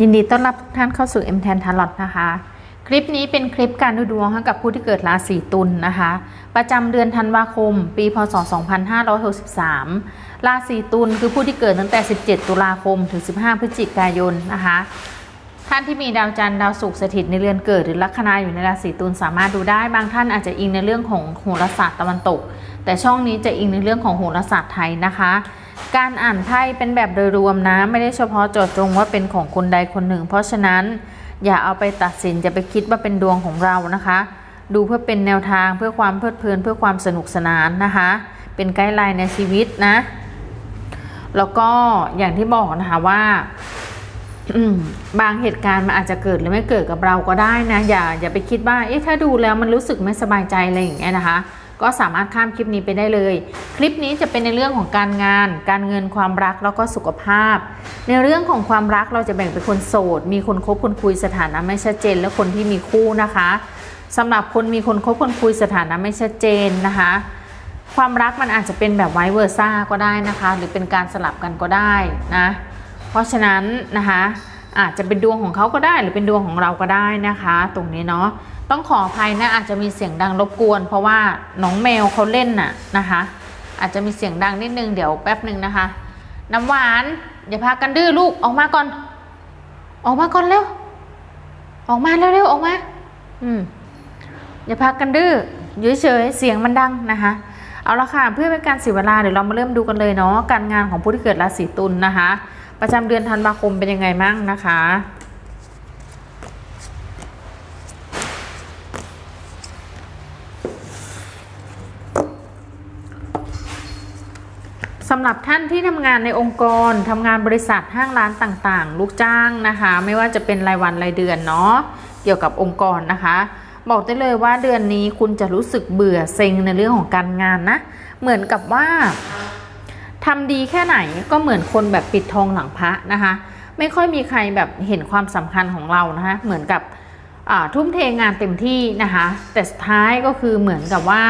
ยินดีต้อนรับทุกท่านเข้าสู่ M 10 Tarot นะคะ คลิปนี้เป็นคลิปการดูดวงให้กับผู้ที่เกิดราศีตุลนนะคะ ประจำเดือนธันวาคม ปีพศ 2563 ราศีตุลคือผู้ที่เกิดตั้งแต่ 17 ตุลาคม ถึง 15 พฤศจิกายนนะคะ ท่านที่มีดาวจันทร์ดาวศุกร์สถิตในเรือนเกิดหรือลัคนาอยู่ในราศีตุลสามารถดูได้ บางท่านอาจจะอิงในเรื่องของโหราศาสตร์ตะวันตก แต่ช่องนี้จะอิงในเรื่องของโหราศาสตร์ไทยนะคะ การอ่านไพ่เป็นแบบโดยรวมนะ ไม่ได้เฉพาะเจาะจงว่าเป็นของคนใดคนหนึ่ง เพราะฉะนั้นอย่าเอาไปตัดสินจะไปคิดว่าเป็นดวงของเรานะคะ ดูเพื่อเป็นแนวทางเพื่อความเพลิดเพลินเพื่อความสนุกสนานนะคะ เป็นไกด์ไลน์ในชีวิตนะ แล้วก็อย่างที่บอกนะคะว่าบางเหตุการณ์มันอาจจะเกิดหรือไม่เกิดกับเราก็ได้นะ อย่าอย่าไปคิดว่าเอ๊ะถ้าดูแล้วมันรู้สึกไม่สบายใจอะไรอย่างเงี้ยนะคะ ก็สามารถข้ามคลิปนี้ไปได้เลย คลิปนี้จะเป็นในเรื่องของการงาน การเงินความรักแล้วก็สุขภาพ ในเรื่องของความรักเราจะแบ่งเป็นคนโสด มีคนคบคนคุยสถานะไม่ชัดเจน และคนที่มีคู่นะคะสำหรับคนมีคนคบคนคุยสถานะไม่ชัดเจนนะคะความรักมันอาจจะเป็นแบบไวเวอร์ซ่าก็ได้นะคะ หรือเป็นการสลับกันก็ได้นะ เพราะฉะนั้นนะคะอาจจะเป็นดวงของเขาก็ได้ หรือเป็นดวงของเราก็ได้นะคะ ตรงนี้เนาะ ต้องขออภัยนะอาจจะมีเสียงดังรบกวน เพราะว่าน้องแมวเขาเล่นน่ะนะคะ อาจจะมีเสียงดังนิดนึงเดี๋ยวแป๊บหนึ่งนะคะ น้ำหวานอย่าพากันดื้อลูกออกมาก่อน ออกมาก่อนเร็วออกมาเร็วๆออกมาอืมอย่าพากันดื้ออยู่เฉยๆเสียงมันดังนะคะเอาละค่ะเพื่อเป็นการเสียเวลาเดี๋ยวเรามาเริ่มดูกันเลยเนาะการงานของผู้ที่เกิดราศีตุลนะคะ ประจำเดือนธันวาคมเป็นยังไงมั่งนะคะำหรับท่านที่ทำงานในองค์กรทำงานบริษัทห้างร้านต่างๆ ลูกจ้างนะคะ ไม่ว่าจะเป็นรายวันรายเดือนเนาะเกี่ยวกับองค์กรนะคะ บอกได้เลยว่าเดือนนี้คุณจะรู้สึกเบื่อเซ็งในเรื่องของการงานนะ เหมือนกับว่าทำดีแค่ไหนก็เหมือนคนแบบปิดทองหลังพระนะคะ ไม่ค่อยมีใครแบบเห็นความสำคัญของเรานะคะเหมือนกับทุ่มเทงานเต็มที่นะคะ แต่สุดท้ายก็คือเหมือนกับว่า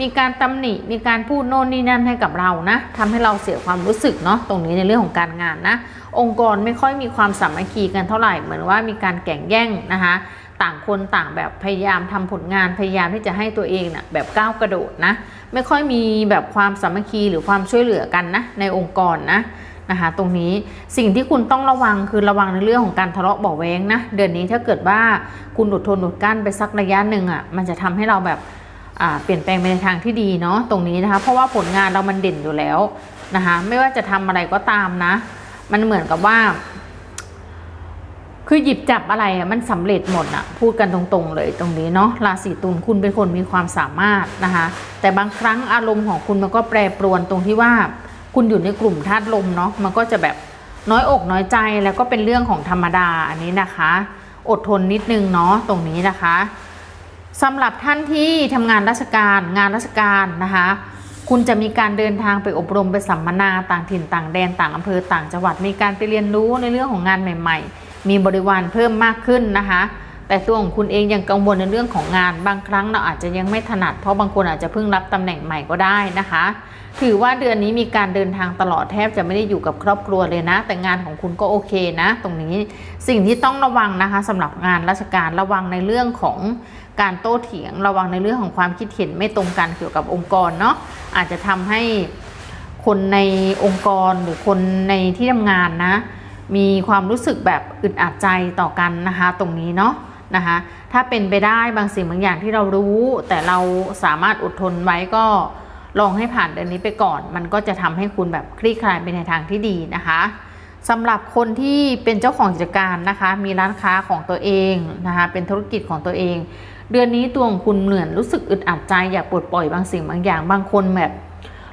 มีการตำหนิมีการพูดโน่นนี่นั่นให้กับเรานะทำให้เราเสียความรู้สึกเนาะตรงนี้ในเรื่องของการงานนะ องค์กรไม่ค่อยมีความสามัคคีกันเท่าไหร่เหมือนว่ามีการแข่งแย่งนะคะต่างคนต่างแบบพยายามทำผลงานพยายามที่จะให้ตัวเองนะ่ะแบบก้าวกระโดดนะ ไม่ค่อยมีแบบความสามัคคีหรือความช่วยเหลือกันนะในองค์กรนะนะคะตรงนี้สิ่งที่คุณต้องระวังคือระวังในเรื่องของการทะเลาะเบาแวงนะ เดือนนี้ถ้าเกิดว่าคุณอดทนอดกลั้นไปสักระยะหนึ่งอะมันจะทำให้เราแบบ เปลี่ยนแปลงไปในทางที่ดีเนาะตรงนี้นะคะ เพราะว่าผลงานเรามันเด่นอยู่แล้วนะคะไม่ว่าจะทำอะไรก็ตามนะ มันเหมือนกับว่า คือหยิบจับอะไรมันสำเร็จหมดอะพูดกันตรงๆเลยตรงนี้เนาะราศีตุลคุณเป็นคนมีความสามารถนะคะ แต่บางครั้งอารมณ์ของคุณมันก็แปรปรวนตรงที่ว่า คุณอยู่ในกลุ่มธาตุลมเนาะมันก็จะแบบน้อยอกน้อยใจแล้วก็เป็นเรื่องของธรรมดาอันนี้นะคะ อดทนนิดนึงเนาะตรงนี้นะคะ สำหรับท่านที่ทำงานราชการงานราชการนะคะ คุณจะมีการเดินทางไปอบรมไปสัมมนาต่างถิ่นต่างแดนต่างอำเภอต่างจังหวัด มีการไปเรียนรู้ในเรื่องของงานใหม่ ๆ มีบริวารเพิ่มมากขึ้นนะคะแต่ตัวของคุณเองยังกังวลในเรื่องของงาน บางครั้งเราอาจจะยังไม่ถนัด เพราะบางคนอาจจะเพิ่งรับตำแหน่งใหม่ก็ได้นะคะ ถือว่าเดือนนี้มีการเดินทางตลอดแทบจะไม่ได้อยู่กับครอบครัวเลยนะ แต่งานของคุณก็โอเคนะ ตรงนี้สิ่งที่ต้องระวังนะคะสำหรับงานราชการระวังในเรื่องของ การโต้เถียงระวังในเรื่องของความคิดเห็นไม่ตรงกันเกี่ยวกับองค์กรเนาะอาจจะทำให้คนในองค์กรหรือคนในที่ทำงานนะ มีความรู้สึกแบบอึดอัดใจต่อกันนะคะ ตรงนี้เนาะนะคะถ้าเป็นไปได้บางสิ่งบางอย่างที่เรารู้ แต่เราสามารถอดทนไว้ก็ลองให้ผ่านเดือนนี้ไปก่อน มันก็จะทำให้คุณแบบคลี่คลายไปในทางที่ดีนะคะสำหรับคนที่เป็นเจ้าของกิจการนะคะ มีร้านค้าของตัวเองนะคะ เป็นธุรกิจของตัวเอง เดือนนี้ตัวของคุณเหนื่อยรู้สึกอึดอัดใจอยากปลดปล่อยบางสิ่งบางอย่าง บางคนแบบ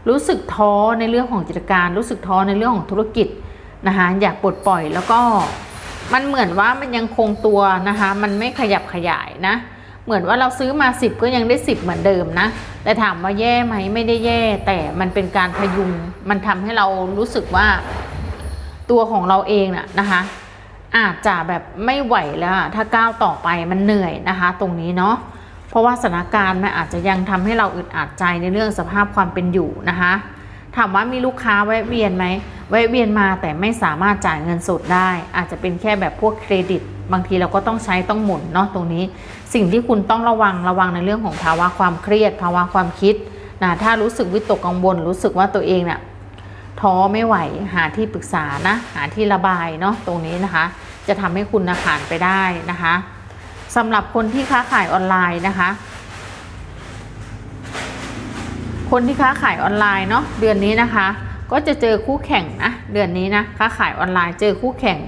รู้สึกท้อในเรื่องของกิจการ รู้สึกท้อในเรื่องของธุรกิจนะคะอยากปลดปล่อยแล้วก็มันเหมือนว่ามันยังคงตัวนะคะมันไม่ขยับขยายนะ เหมือนว่าเราซื้อมา 10 ก็ยังได้ 10 เหมือนเดิมนะ แต่ถามว่าแย่ไหมไม่ได้แย่ แต่มันเป็นการพยุงมันทำให้เรารู้สึกว่าตัวของเราเองน่ะนะคะ อาจจะแบบไม่ไหวแล้วถ้าก้าวต่อไปมันเหนื่อยนะคะ ตรงนี้เนาะเพราะว่าสถานการณ์มันอาจจะยังทำให้เราอึดอัดใจในเรื่องสภาพความเป็นอยู่นะคะถามว่ามีลูกค้าแวะเวียนไหมแวะเวียนมาแต่ไม่สามารถจ่ายเงินสดได้ อาจจะเป็นแค่แบบพวกเครดิต บางทีเราก็ต้องใช้ต้องหมุนเนาะตรงนี้ สิ่งที่คุณต้องระวังระวังในเรื่องของภาวะความเครียด ภาวะความคิดนะถ้ารู้สึกวิตกกังวลรู้สึกว่าตัวเองเนี่ย ท้อไม่ไหวหาที่ปรึกษานะ หาที่ระบายเนาะตรงนี้นะคะ จะทำให้คุณนะผ่านไปได้นะคะสำหรับคนที่ค้าขายออนไลน์นะคะ คนที่ค้าขายออนไลน์เนาะเดือนนี้นะคะ ก็จะเจอคู่แข่งนะเดือนนี้นะค้าขายออนไลน์เจอคู่แข่ง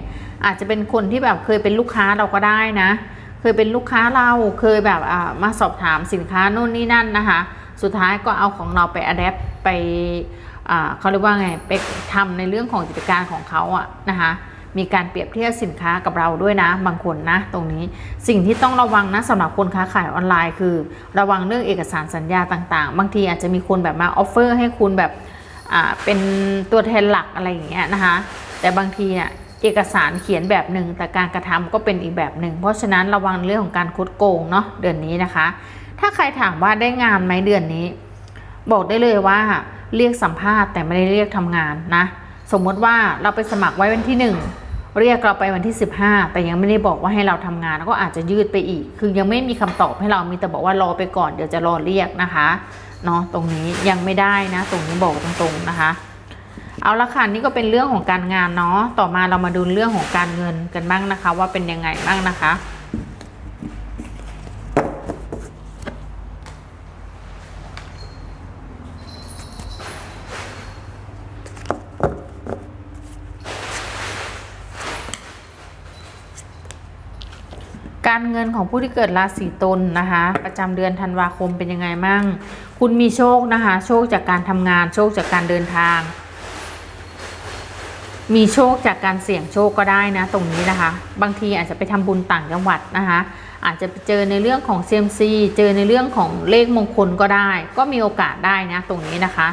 อาจจะเป็นคนที่แบบเคยเป็นลูกค้าเราก็ได้นะ เคยเป็นลูกค้าเราเคยแบบอ่ามาสอบถามสินค้าโน่นนี่นั่นนะคะ สุดท้ายก็เอาของเราไปอัดแอปไป เขาเรียกว่าไงไปทำในเรื่องของกิจการของเขาอะนะคะมีการเปรียบเทียบสินค้ากับเราด้วยนะ บางคนนะตรงนี้สิ่งที่ต้องระวังนะสำหรับคนค้าขายออนไลน์คือ ระวังเรื่องเอกสารสัญญาต่างๆ บางทีอาจจะมีคนแบบมาออฟเฟอร์ให้คุณแบบเป็นตัวแทนหลักอะไรอย่างเงี้ยนะคะแต่บางทีเนี่ยเอกสารเขียนแบบหนึ่งแต่การกระทำก็เป็นอีกแบบหนึ่งเพราะฉะนั้นระวังเรื่องของการคดโกงเนาะเดือนนี้นะคะ ถ้าใครถามว่าได้งานไหมเดือนนี้ บอกได้เลยว่า เรียกสัมภาษณ์แต่ไม่ได้เรียกทำงานนะ สมมติว่าเราไปสมัครไว้วันที่หนึ่งเรียกเราไปวันที่ 15 แต่ยังไม่ได้บอกว่าให้เราทำงานก็อาจจะยืดไปอีก คือยังไม่มีคำตอบให้เรามีแต่บอกว่ารอไปก่อนเดี๋ยวจะรอเรียกนะคะเนาะตรงนี้ยังไม่ได้นะ ตรงนี้บอกตรงๆนะคะ เอาละค่ะนี่ก็เป็นเรื่องของการงานเนาะต่อมาเรามาดูเรื่องของการเงินกันบ้างนะคะ ว่าเป็นยังไงบ้างนะคะ การเงินของผู้ที่เกิดราศีตุลนะคะ ประจำเดือนธันวาคมเป็นยังไงมั่ง คุณมีโชคนะคะ โชคจากการทำงาน โชคจากการเดินทาง มีโชคจากการเสี่ยงโชคก็ได้นะ ตรงนี้นะคะ บางทีอาจจะไปทำบุญต่างจังหวัดนะคะ อาจจะไปเจอในเรื่องของเซมซีเจอในเรื่องของเลขมงคลก็ได้ ก็มีโอกาสได้นะ ตรงนี้นะคะ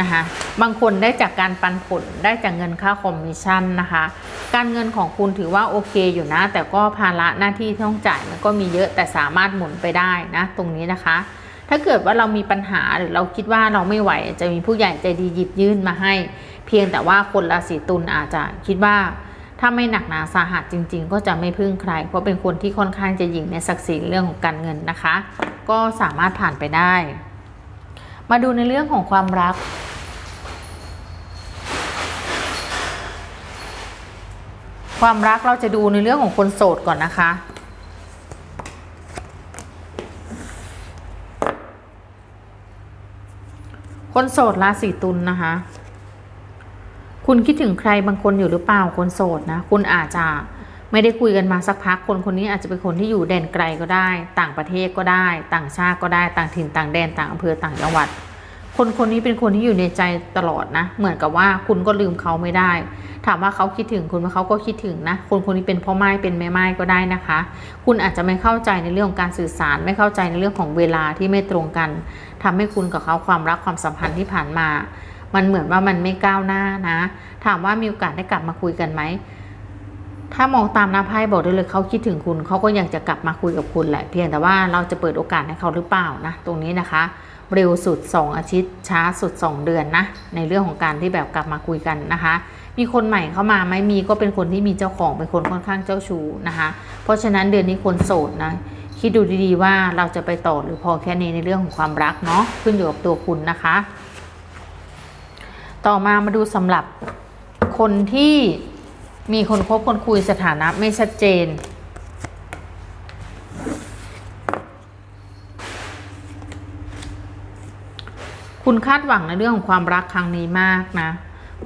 นะคะบางคนได้จากการปันผลได้จากเงินค่าคอมมิชชั่นนะคะ การเงินของคุณถือว่าโอเคอยู่นะ แต่ก็ภาระหน้าที่ที่ต้องจ่ายมันก็มีเยอะแต่สามารถหมุนไปได้นะ ตรงนี้นะคะ ถ้าเกิดว่าเรามีปัญหาหรือเราคิดว่าเราไม่ไหวจะมีผู้ใหญ่ใจดีหยิบยื่นมาให้ เพียงแต่ว่าคนราศีตุลอาจจะคิดว่าถ้าไม่หนักหนาสาหัสจริง ๆ ก็จะไม่พึ่งใคร เพราะเป็นคนที่ค่อนข้างจะหยิ่งในศักดิ์ศรีเรื่องของการเงินนะคะ ก็สามารถผ่านไปได้ มาดูในเรื่องของความรัก ความรักเราจะดูในเรื่องของคนโสดก่อนนะคะ คนโสดราศีตุลนะคะ คุณคิดถึงใครบางคนอยู่หรือเปล่าคนโสดนะ คุณอาจจะไม่ได้คุยกันมาสักพักคนคนนี้อาจจะเป็นคนที่อยู่แดนไกลก็ได้ ต่างประเทศก็ได้ ต่างชาติก็ได้ ต่างถิ่นต่างแดนต่างอำเภอต่างจังหวัด คนคนนี้เป็นคนที่อยู่ในใจตลอดนะ เหมือนกับว่าคุณก็ลืมเขาไม่ได้ ถามว่าเขาคิดถึงคุณไหมเขาก็คิดถึงนะ คนคนนี้เป็นพ่อไม้เป็นแม่ไม้ก็ได้นะคะ คุณอาจจะไม่เข้าใจในเรื่องของการสื่อสาร ไม่เข้าใจในเรื่องของเวลาที่ไม่ตรงกันทำให้คุณกับเขาความรักความสัมพันธ์ที่ผ่านมา มันเหมือนว่ามันไม่ก้าวหน้านะ ถามว่ามีโอกาสได้กลับมาคุยกันไหมถ้ามองตามหน้าไพ่บอกได้เลยเขาคิดถึงคุณเขาก็ยังจะกลับมาคุยกับคุณแหละ เพียงแต่ว่าเราจะเปิดโอกาสให้เขาหรือเปล่านะ ตรงนี้นะคะ เร็วสุด 2 อาทิตย์ ช้าสุด 2 เดือนนะ ในเรื่องของการที่แบบกลับมาคุยกันนะคะ มีคนใหม่เข้ามาไหมมีก็เป็นคนที่มีเจ้าของเป็นคนค่อนข้างเจ้าชู้นะคะ เพราะฉะนั้นเดือนนี้คนโสดนะคิดดูดีๆว่าเราจะไปต่อหรือพอแค่นี้ในเรื่องของความรักเนาะขึ้นอยู่กับตัวคุณนะคะ ต่อมามาดูสำหรับคนที่มีคนคบคนคุยสถานะไม่ชัดเจน คุณคาดหวังในเรื่องของความรักครั้งนี้มากนะ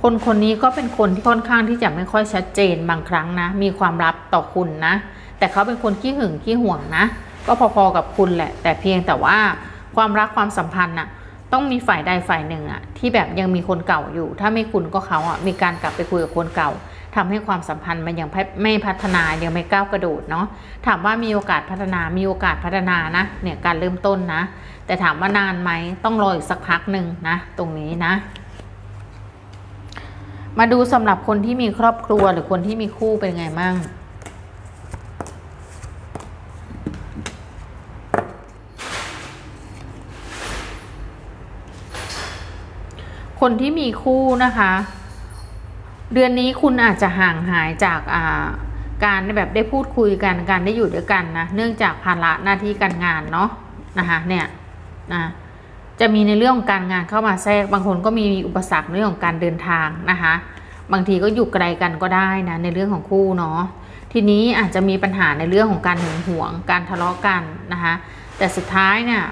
คนคนนี้ก็เป็นคนที่ค่อนข้างที่จะไม่ค่อยชัดเจนบางครั้งนะ มีความลับต่อคุณนะ แต่เขาเป็นคนขี้หึงขี้ห่วงนะ ก็พอๆกับคุณแหละ แต่เพียงแต่ว่าความรักความสัมพันธ์น่ะต้องมีฝ่ายใดฝ่ายหนึ่งอะที่แบบยังมีคนเก่าอยู่ ถ้าไม่คุณก็เขาอะมีการกลับไปคุยกับคนเก่า ทำให้ความสัมพันธ์มันยังไม่พัฒนายังไม่ก้าวกระโดดเนาะถามว่ามีโอกาสพัฒนามีโอกาสพัฒนานะเนี่ยการเริ่มต้นนะ แต่ถามว่านานไหมต้องรออีกสักพักหนึ่งนะ ตรงนี้นะ มาดูสำหรับคนที่มีครอบครัวหรือคนที่มีคู่เป็นไงมั่งคนที่มีคู่นะคะ เดือนนี้คุณอาจจะห่างหายจากการแบบได้พูดคุยกันการได้อยู่ด้วยกันนะเนื่องจากภาระหน้าที่การงานเนาะนะคะเนี่ยนะจะมีในเรื่องของการงานเข้ามาแทรกบางคนก็มีอุปสรรคในเรื่องของการเดินทางนะคะบางทีก็อยู่ไกลกันก็ได้นะในเรื่องของคู่เนาะทีนี้อาจจะมีปัญหาในเรื่องของการหึงหวง การทะเลาะกันนะคะแต่สุดท้ายเนี่ย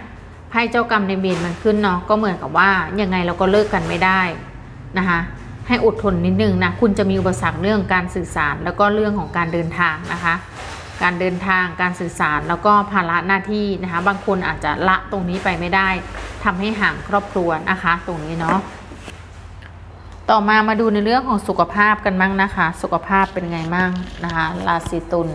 ไพ่เจ้ากรรมในายเวรมันขึ้นเนาะก็เหมือนกับว่ายังไงเราก็เลิกกันไม่ได้นะคะ ให้อดทนนิดนึงนะคุณจะมีอุปสรรคเรื่องการสื่อสาร แล้วก็เรื่องของการเดินทางนะคะ การเดินทางการสื่อสารแล้วก็ภาระหน้าที่นะคะ บางคนอาจจะละตรงนี้ไปไม่ได้ทำให้ห่างครอบครัวนะคะ ตรงนี้เนาะต่อมามาดูในเรื่องของสุขภาพกันบ้างนะคะ สุขภาพเป็นไงบ้างนะคะราศีตุล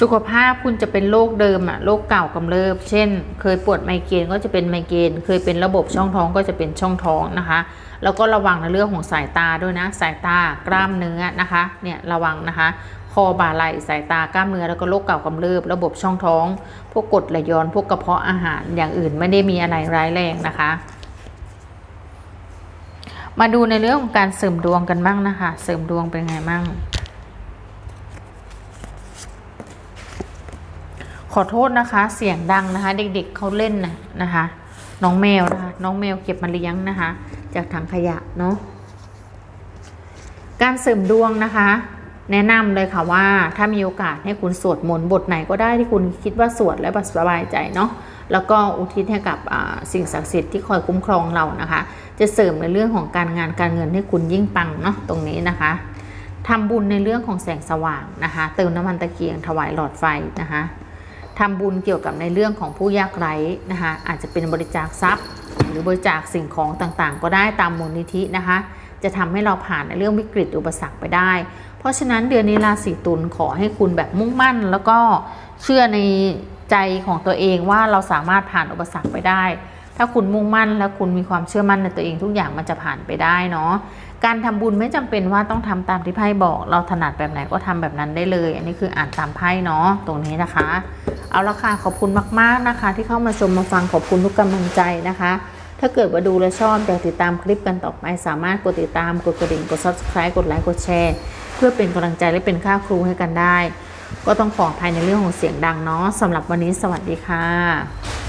สุขภาพคุณจะเป็นโรคเดิมอะโรคเก่ากำเริบ เช่น เคยปวดไมเกรนก็จะเป็นไมเกรนเคยเป็นระบบช่องท้องก็จะเป็นช่องท้องนะคะ แล้วก็ระวังในเรื่องของสายตาด้วยนะ สายตากล้ามเนื้อนะคะเนี่ยระวังนะคะคอบ่าไหล่สายตากล้ามเนื้อแล้วก็โรคเก่ากำเริบ ระบบช่องท้อง พวกกรดไหลย้อนพวกกระเพาะอาหารอย่างอื่นไม่ได้มีอะไรร้ายแรงนะคะมาดูในเรื่องของการเสริมดวงกันบ้างนะคะ เสริมดวงเป็นไงบ้าง อโทษนะคะ เสียงดังนะคะ เด็กๆเขาเล่นนะนะคะ น้องแมวนะคะ น้องแมวเก็บมาเลี้ยงนะคะ จากถังขยะเนาะการเสริมดวงนะคะ แนะนำเลยค่ะว่าถ้ามีโอกาสให้คุณสวดมนต์บทไหนก็ได้ที่คุณคิดว่าสวดแล้วสบายใจเนาะแล้วก็อุทิศให้กับสิ่งศักดิ์สิทธิ์ที่คอยคุ้มครองเรานะคะ จะเสริมในเรื่องของการงานการเงินให้คุณยิ่งปังเนาะตรงนี้นะคะทำบุญในเรื่องของแสงสว่างนะคะ เติมน้ำมันตะเกียงถวายหลอดไฟนะคะ ทำบุญเกี่ยวกับในเรื่องของผู้ยากไร้นะคะอาจจะเป็นบริจาคทรัพย์ หรือบริจาคสิ่งของต่างๆ ก็ได้ตามมูลนิธินะคะ จะทำให้เราผ่านในเรื่องวิกฤตอุปสรรคไปได้ เพราะฉะนั้นเดือนนี้ราศีตุลขอให้คุณแบบมุ่งมั่น แล้วก็เชื่อในใจของตัวเองว่าเราสามารถผ่านอุปสรรคไปได้ ถ้าคุณมุ่งมั่นและคุณมีความเชื่อมั่นในตัวเองทุกอย่างมันจะผ่านไปได้เนาะการทำบุญไม่จำเป็นว่าต้องทำตามที่ไพ่บอก เราถนัดแบบไหนก็ทำแบบนั้นได้เลย อันนี้คืออ่านตามไพ่เนาะตรงนี้นะคะ เอาละค่ะขอบคุณมาก ๆนะคะ ที่เข้ามาชมมาฟังขอบคุณทุกกำลังใจนะคะ ถ้าเกิดว่าดูและชอบอยากติดตามคลิปกันต่อไป สามารถกดติดตามกดกระดิ่งกด subscribe กดไลค์กดแชร์ เพื่อเป็นกำลังใจและเป็นค่าครูให้กันได้ ก็ต้องขออภัยในเรื่องของเสียงดังเนาะสำหรับวันนี้สวัสดีค่ะ